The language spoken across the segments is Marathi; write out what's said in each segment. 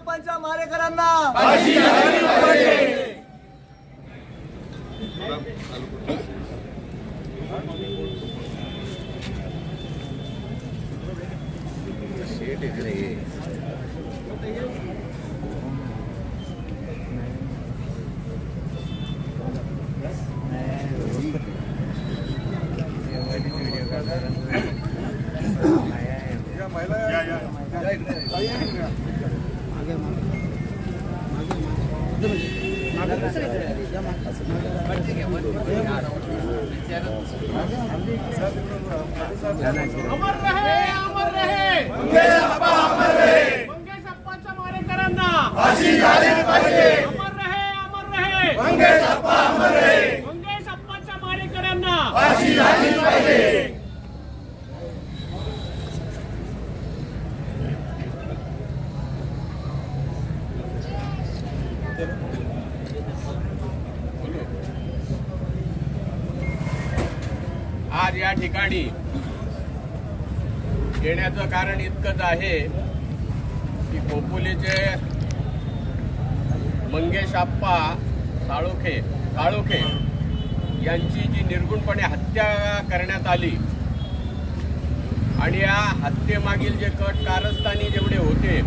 अप्पांच्या मारेकरांना अमर रहे अमर रहे अमर रहे मंगेश अप्पाच्या मारेकरांना अमर रहे अमर रहे मंगेश अप्पाच्या मारेकरांना आज या ठिकाणी येण्याचं कारण इतकंच आहे की खोपोलीचे मंगेश आप्पा साळोखे काळोखे यांची जी निर्गुणपणे हत्या करण्यात आली आणि या हत्येमागील जे कट कारस्थानी जेवढे होते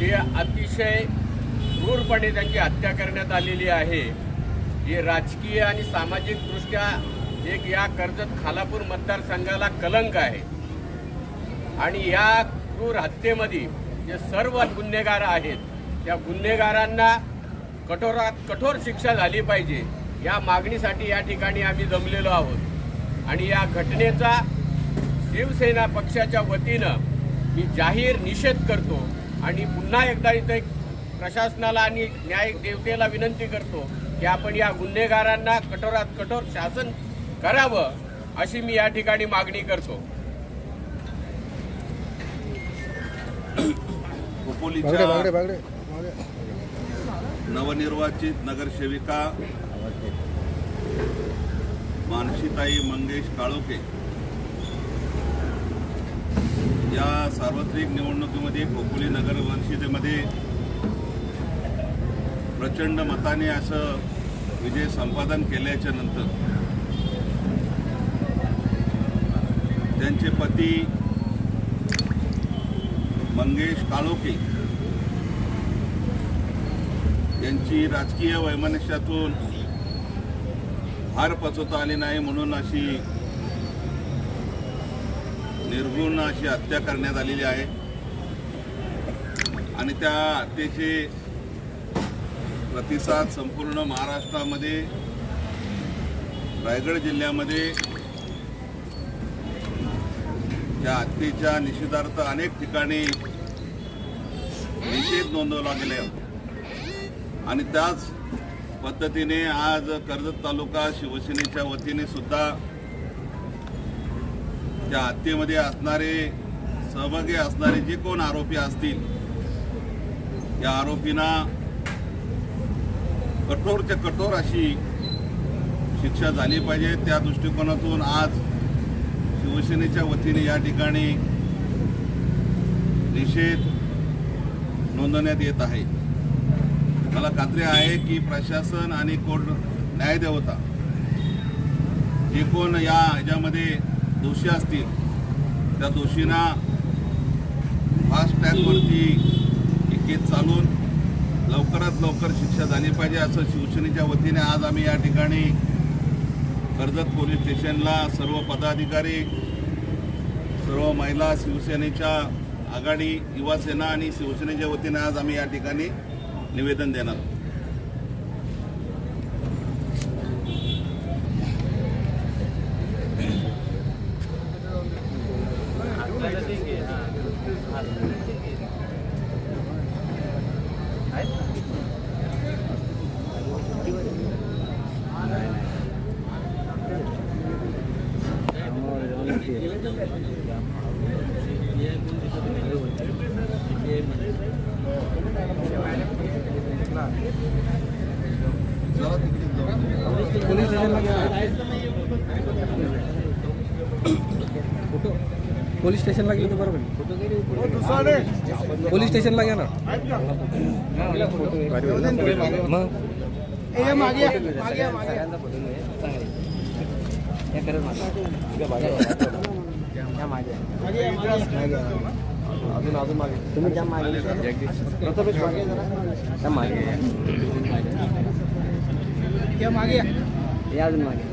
ते अतिशय क्रूरपणे त्यांची हत्या करण्यात आलेली आहे. ही राजकीय आणि सामाजिकदृष्ट्या एक या कर्जत खालापूर मतदारसंघाला कलंक आहे. आणि या क्रूर हत्येमध्ये जे सर्व गुन्हेगार आहेत त्या गुन्हेगारांना कठोरात कठोर शिक्षा झाली पाहिजे. या मागणीसाठी या ठिकाणी आम्ही जमलेलो आहोत. आणि या घटनेचा शिवसेना पक्षाच्या वतीनं मी जाहीर निषेध करतो आणि पुन्हा एकदा इथे प्रशासनाला आणि न्याय देवतेला विनंती करतो की आपण या गुन्हेगारांना कठोरात कठोर शासन करावं अशी मी या ठिकाणी मागणी करतो. खोपोलीच्या नवनिर्वाचित नगरसेविका मानशीताई मंगेश काळोखे. या सार्वत्रिक निवडणुकीमध्ये खोपोली नगर परिषदेमध्ये प्रचंड मताने असं विजय संपादन केल्याच्यानंतर त्यांचे पती मंगेश काळोखे यांची राजकीय वैमनस्यातून हार पचवता आली नाही म्हणून अशी निर्गुण अशी हत्या करण्यात आलेली आहे. आणि त्या हत्येचे प्रतिसाद संपूर्ण महाराष्ट्रामध्ये रायगड जिल्ह्यामध्ये त्या हत्येच्या निषेधार्थ अनेक ठिकाणी निषेध नोंदवला गेले. आणि त्याच पद्धतीने आज कर्जत तालुका शिवसेनेच्या वतीने सुद्धा त्या हत्येमध्ये असणारे सहभागी असणारे जे कोण आरोपी असतील या आरोपींना कठोरच्या कठोर अशी शिक्षा झाली पाहिजे. त्या दृष्टिकोनातून आज शिवसेनेच्या वतीने या ठिकाणी निषेध नोंदवण्यात येत आहे. मला खात्री आहे की प्रशासन आणि कोर्ट न्यायदेवता जे कोण या ह्याच्यामध्ये दोषी असतील त्या दोषींना फास्ट ट्रॅकवरती केस चालून लवकरात लवकर शिक्षा झाली पाहिजे असं शिवसेनेच्या वतीने आज आम्ही या ठिकाणी कर्जत पोलीस स्टेशनला सर्व पदाधिकारी सर्व महिला शिवसेनेच्या आघाडी युवासेना आणि शिवसेनेच्या वतीने आज आम्ही या ठिकाणी निवेदन देणार स्टेशनला गेलो तर बरोबर पोलीस स्टेशनला घ्या ना मग? अजून अजून मागे. तुम्ही त्या मागे प्रथमेश मागे त्या मागे या अजून मागे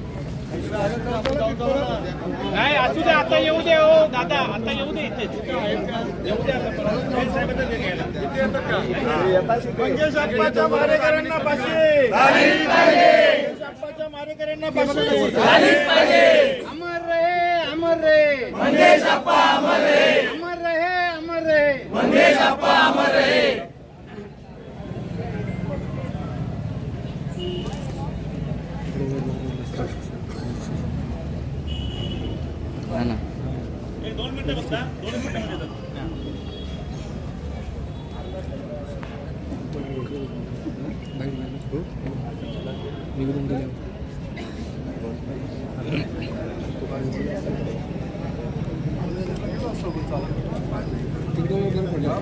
नाही असू दे आता येऊ दे हो दादा आता येऊ दे इथेच येऊ दे आता. हे. मंगेश अप्पाच्या मारेकऱ्यांना अप्पाच्या मारेकऱ्यांना अमर रहे अमर मंगेश अप्पा अमर रहे अमर रहे अमर हा 해본다? 너는 설명을 해줘. 미국은 그냥 등등을 그냥 걸려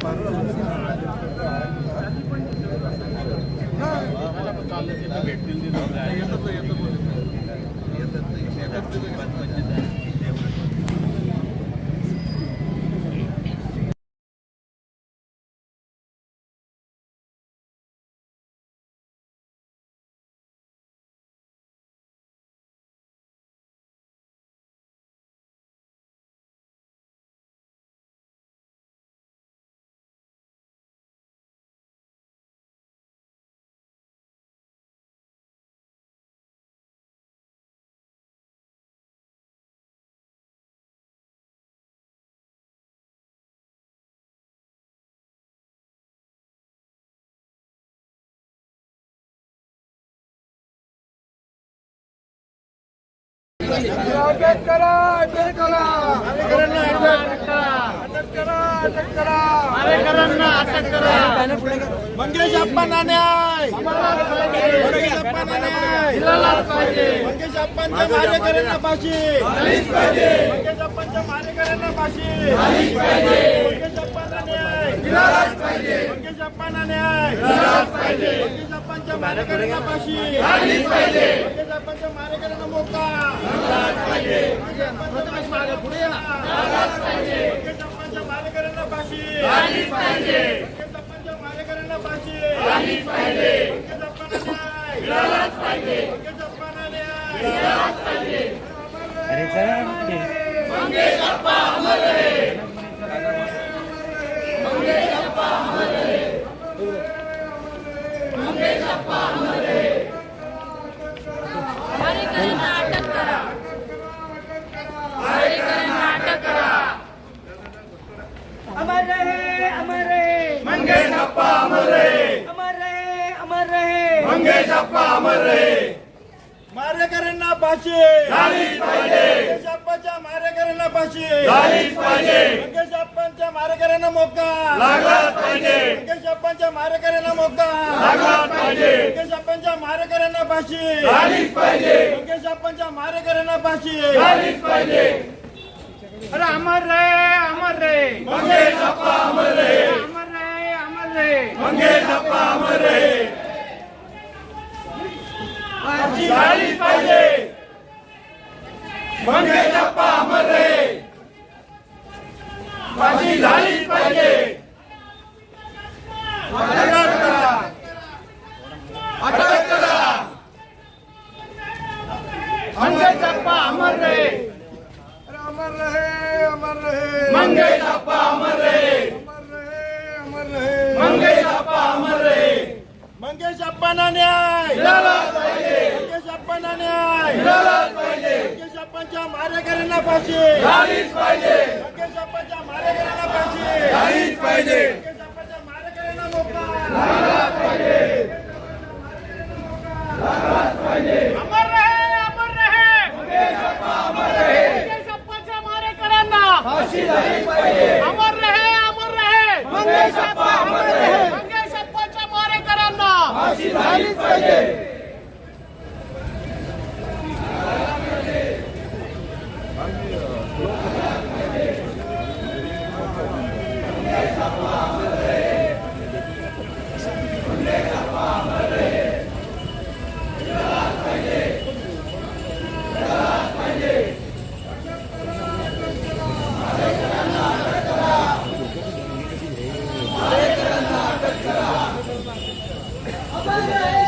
अटक करा अटक करा मारेकऱ्यांना अटक अटक करा अटक करा मारेकऱ्यांना अटक करा मंगेश अप्पा न्याय मंगेश अप्पांना न्याय मंगेश अप्पांच्या मारेकऱ्यांना पाशी मंगेश अप्पांच्या मारेकऱ्यांना पाशी मंगेश अप्पांना न्याय मंगेश अप्पांना न्याय मंगेश अप्पांच्या मारेकऱ्यांना फाशी. मंगेश अप्पांच्या मारेकऱ्यांना मोका. प्रथमेश मागे पुढे ये. ना मंगेश अप्पांच्या मारेकऱ्यांना फाशी. अप्पांच्या मारेकऱ्यांना फाशी. मंगेश अप्पा अमर रहे मंगेश अप्पा अमर रहे मारेकऱ्यांना फाशी झालीच पाहिजे मारेकऱ्यांना पाहिजे अप्पांच्या मारेकऱ्यांना मोका. लागलाच पाहिजे. मंगेश अप्पांच्या मारेकऱ्यांना मोका. लागलाच पाहिजे. मंगेश अप्पांच्या मारेकऱ्यांना फाशी. झालीच पाहिजे. मंगेश अप्पांच्या मारेकऱ्यांना फाशी. झालीच पाहिजे. अरे अमर रहे अमर रहे मंगेश अप्पा अमर रहे अमर रहे अमर रहे मंगेश अप्पा अमर रहे फाशी. झालीच पाहिजे. मंगेश अप्पा अमर रहे फाशी झालीच पाहिजे. अटक करा अटक करा मंगेश अप्पा अमर रहे अमर रहे अमर रहे मंगेश अप्पा अमर रहे अमर रहे अमर रहे मंगेश अप्पा अमर रहे मंगेश अप्पांना न्याय! मंगेश अप्पांना न्याय! मंगेश अप्पांच्या मारेकऱ्यांना फाशी! मंगेश अप्पांच्या मारेकऱ्यांना फाशी! पाहिजे! मंगेश अप्पांच्या मारेकऱ्यांना मोका! अमर रहे अमर रहे! मंगेश अप्पा अमर रहे! मंगेश अप्पांच्या मारेकऱ्यांना फाशी Okay.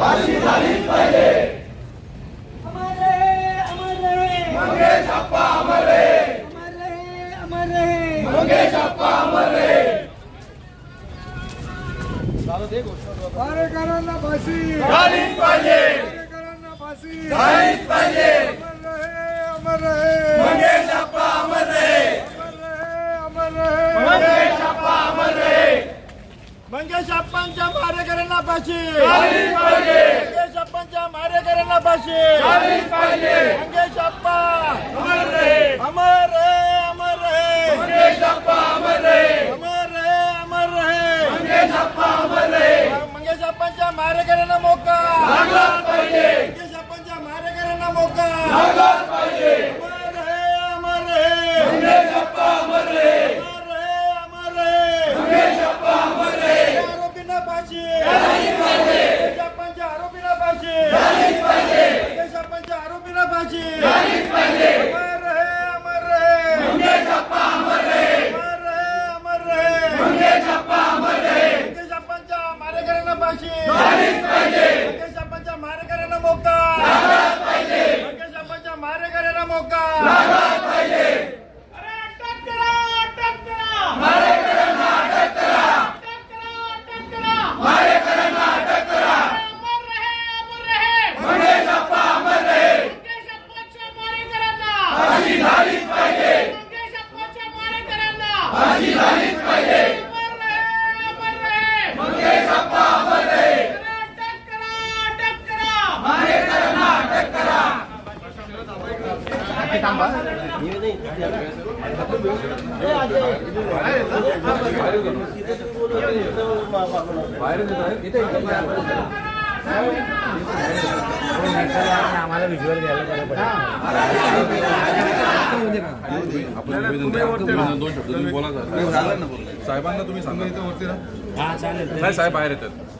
फाशी झालीच पाहिजे. रहे अमर रहे मंगेश अप्पा अमर रहे मंगेश अप्पा अमर रहे कार्यकरांना फाशी. झालीच पाहिजे. कार्यकरांना फाशी. झालीच पाहिजे. अमर रहे अमर रहे. मंगेश अप्पा अमर रहे. अमर रहे अमर रहे. मंगेश अप्पा अमर रहे. मंगेश अप्पांच्या मारेकऱ्यांना फाशी. झालीच पाहिजे. मंगेश अप्पांच्या मारेकऱ्यांना फाशी. झालीच पाहिजे. मंगेश अप्पा अमर रहे. अमर रहे अमर रहे. मंगेश अप्पा अमर रहे. अमर रहे अमर रहे. मंगेश अप्पा अमर रहे. अप्पांच्या मारेकऱ्यांना मोका. लागलाच पाहिजे. मंगेश अप्पांच्या मारेकऱ्यांना मोका. लागलाच पाहिजे. अमर रहे अमर अप्पा अमर रहे अमर रहे अमर रहे आरोपींना झालीच पाहिजे. आरोपींना झालीच पाहिजे. आरोपींना झालीच पाहिजे. अमर रहे अमर मंगेश अप्पा अमर रहे अमर रहे अमर रहे मंगेश अप्पा अमर रहे मंगेश अप्पांच्या मारेकऱ्यांना फाशी झालीच पाहिजे मंगेश अप्पांच्या मारेकऱ्यांना मोका लागलाच पाहिजे मंगेश अप्पांच्या मारेकऱ्यांना मोका लागलाच पाहिजे अरे अटक करा अटक करा मारेकरांना अटक करा अटक करा अटक करा मारेकरांना अटक करा अमर रहे अमर रहे मंगेश अप्पा अमर रहे मंगेश अप्पाच्या मारेकरांना फाशी झालीच पाहिजे मंगेश अप्पाच्या मारेकरांना फाशी झालीच पाहिजे अमर रहे अमर रहे मंगेश अप्पा अमर रहे अटक करा अटक करा मारेकरांना अटक करा आम्हाला घ्यायला साहेबांना तुम्ही सांगा इथे वरती ना नाही साहेब बाहेर येतात.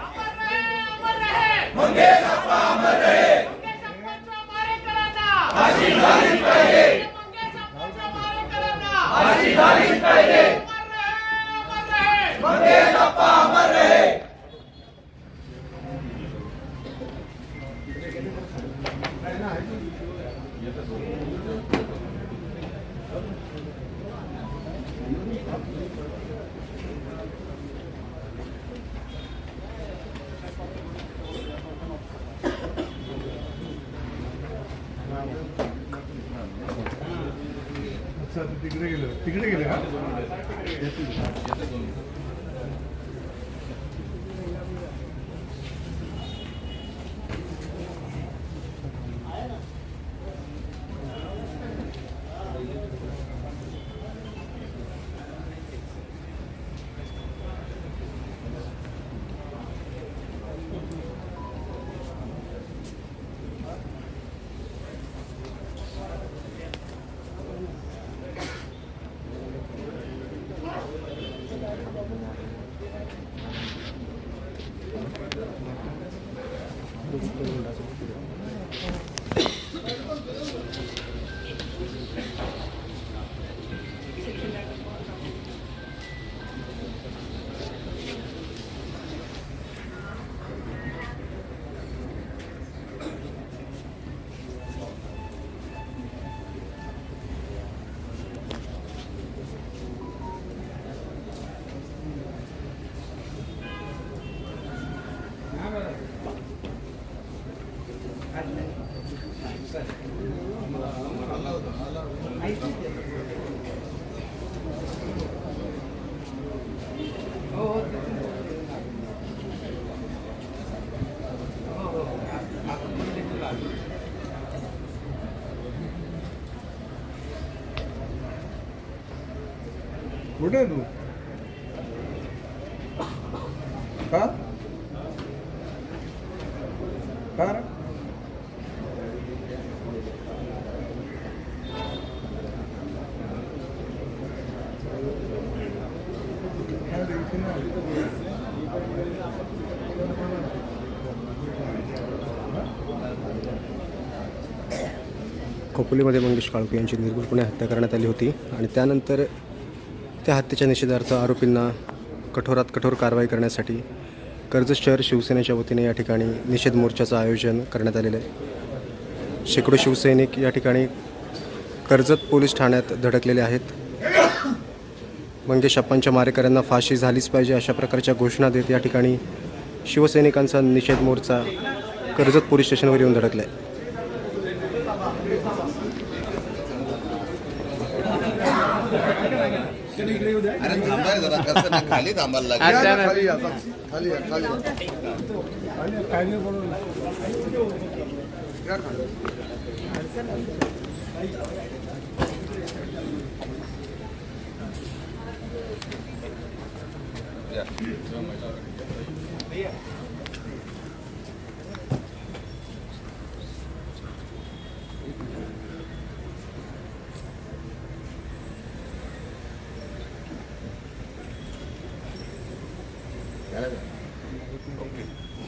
मंगेश अप्पा अमर रहे मंगेश अप्पाच्या मारेकरांना फाशी झालीच पाहिजे तिकडे गेले. तिकडे गेले का? कुठे आहे तू का का रे? काय रे, इथे नाही. खोपोलीमध्ये मंगेश काळके यांची निर्गुणपणे हत्या करण्यात आली होती आणि त्यानंतर त्या हत्येच्या निषेधार्थ आरोपींना कठोरात कठोर कारवाई करण्यासाठी कर्जत शहर शिवसेनेच्या वतीने या ठिकाणी निषेध मोर्चाचं आयोजन करण्यात आलेलं आहे. शेकडो शिवसैनिक या ठिकाणी कर्जत पोलीस ठाण्यात धडकलेले आहेत. मंगेश अप्पांच्या मारेकऱ्यांना फाशी झालीच पाहिजे अशा प्रकारच्या घोषणा देत या ठिकाणी शिवसैनिकांचा निषेध मोर्चा कर्जत पोलीस स्टेशनवर येऊन धडकला आहे अरे थांबाय जरा कसं नाही खाली थांबायला लागेल. खाली या, खाली या, खाली या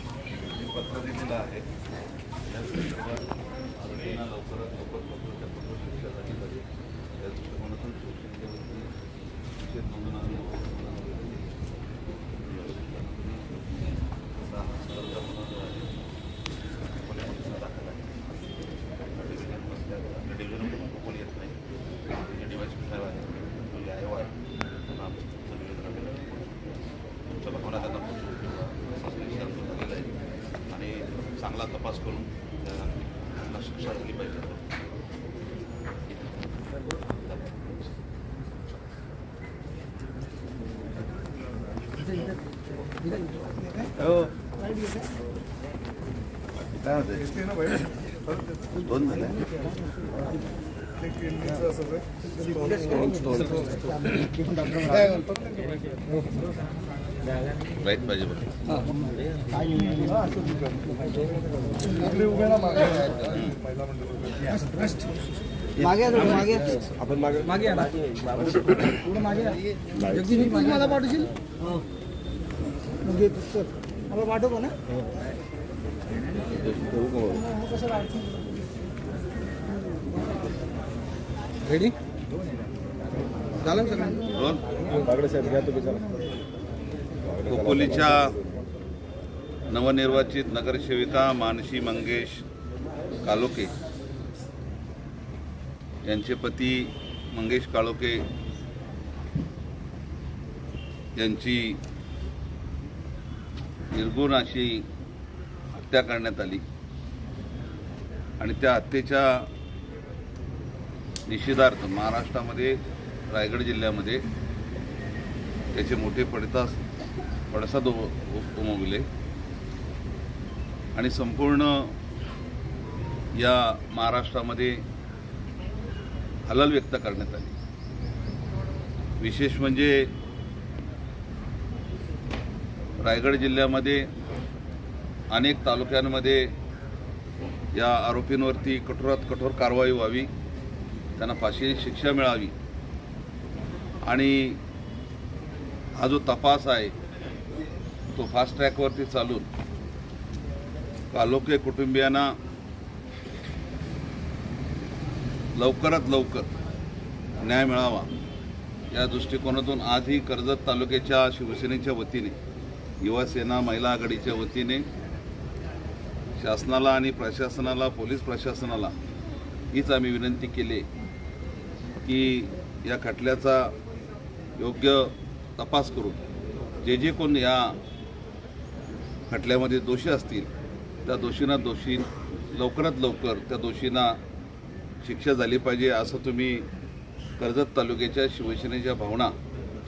दिलेलं आहे या संदर्भात आरोपींना लवकरात लवकर पकडून त्या कठोर शिक्षा झाली पाहिजे त्या दृष्टिकोनातून शिवसेनेच्या वतीने निषेध नोंदवून आम्ही तसा हा सरळता गुन्हा जो आहे खोपोली पोलिसांना दाखल आहे डिव्हिजनमध्ये आपल्या डिव्हिजनमध्ये खोपोली येत नाही त्याचे डिवाईस साहेब आहे तो आयो आहे त्यांना आम्ही तुमचं निवेदन आम्ही पोहोचवू. तुमच्या भावना त्यांना पोहोचवू किंवा शासनाची शांत झालेलं आहे आणि चांगला तपास करून त्या- त्यांना शिक्षा झाली पाहिजे ना? दोन झाले? लाइट पाहिजे मागे. उभे. मागे मागे. आपण मागे. मागे मागे. मला पाठवशील? चल. मला पाठव ना? रेडी झालं सगळं? खोपोलीच्या नवनिर्वाचित नगरसेविका मानसी मंगेश कालोके यांचे पती मंगेश काळोके यांची निर्गुण अशी हत्या करण्यात आली. आणि त्या हत्येच्या निषेधार्थ महाराष्ट्रामध्ये रायगड जिल्ह्यामध्ये त्याचे मोठे पडतास पडसाद उमवले आणि संपूर्ण या महाराष्ट्रामध्ये हलल व्यक्त करण्यात आली. विशेष म्हणजे रायगड जिल्ह्यामध्ये अनेक तालुक्यांमध्ये या आरोपींवरती कठोरात कठोर कारवाई व्हावी त्यांना फाशीची शिक्षा मिळावी. आणि हा जो तपास आहे तो फास्ट ट्रॅकवरती चालून कालोके कुटुंबियांना लवकरात लवकर न्याय मिळावा या दृष्टिकोनातून आजही कर्जत तालुक्याच्या शिवसेनेच्या वतीने युवासेना महिला आघाडीच्या वतीने शासनाला आणि प्रशासनाला पोलीस प्रशासनाला हीच आम्ही विनंती केली की या खटल्याचा योग्य तपास करून जे जे कोण या खटल्यामध्ये दोषी असतील त्या दोषींना दोषी लवकरात लवकर त्या दोषींना शिक्षा झाली पाहिजे असं तुम्ही कर्जत तालुक्याच्या शिवसेनेच्या भावना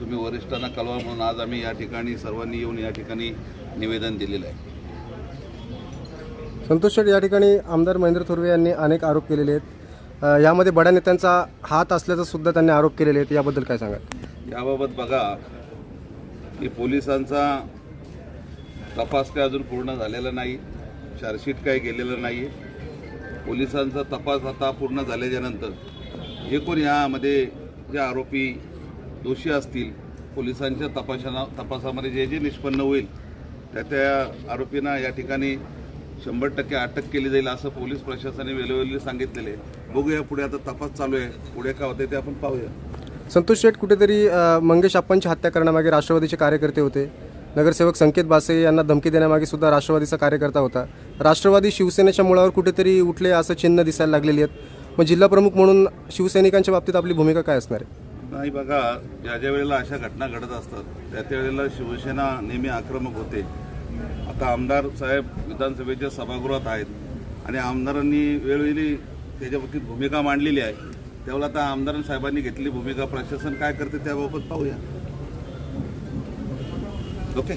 तुम्ही वरिष्ठांना कळवा म्हणून आज आम्ही या ठिकाणी सर्वांनी येऊन या ठिकाणी निवेदन दिलेलं आहे. संतोष शेठ या ठिकाणी आमदार महेंद्र थोरवे यांनी अनेक आरोप केलेले आहेत. यामध्ये बड्या नेत्यांचा हात असल्याचा सुद्धा त्यांनी आरोप केलेले आहेत. याबद्दल काय सांगा याबाबत बघा की पोलिसांचा तपास काय अजून पूर्ण झालेला नाही चार्जशीट काय गेलेलं नाही. पोलिसांचा तपास आता पूर्ण झाल्याच्यानंतर जे कोण यामध्ये जे आरोपी दोषी असतील पोलिसांच्या तपासना तपासामध्ये जे जे निष्पन्न होईल त्या त्या आरोपींना या ठिकाणी शंभर टक्के अटक केली जाईल असं पोलीस प्रशासनाने वेळोवेळी सांगितलेले बघूया पुढे आता तपास चालू आहे. पुढे काय होते ते आपण पाहूया. संतोष शेठ कुठेतरी मंगेश अप्पांची हत्या करण्यामागे राष्ट्रवादीचे कार्यकर्ते होते. नगरसेवक संकेत बासे यांना धमकी देण्यामागे सुद्धा राष्ट्रवादीचा कार्यकर्ता होता. राष्ट्रवादी शिवसेनेच्या मुळावर कुठेतरी उठले असं चिन्ह दिसायला लागलेली आहेत. मग जिल्हा प्रमुख म्हणून शिवसैनिकांच्या बाबतीत आपली भूमिका काय असणार आहे? नाही बघा ज्या ज्या वेळेला अशा घटना घडत असतात त्या त्या वेळेला शिवसेना नेहमी आक्रमक होते. आता आमदार साहेब विधानसभेच्या सभागृहात आहेत आणि आमदारांनी वेळोवेळी त्याच्याबाबतीत भूमिका मांडलेली आहे. त्यावेळेला आता आमदार साहेबांनी घेतलेली भूमिका प्रशासन काय करते त्याबाबत पाहूया. ओके.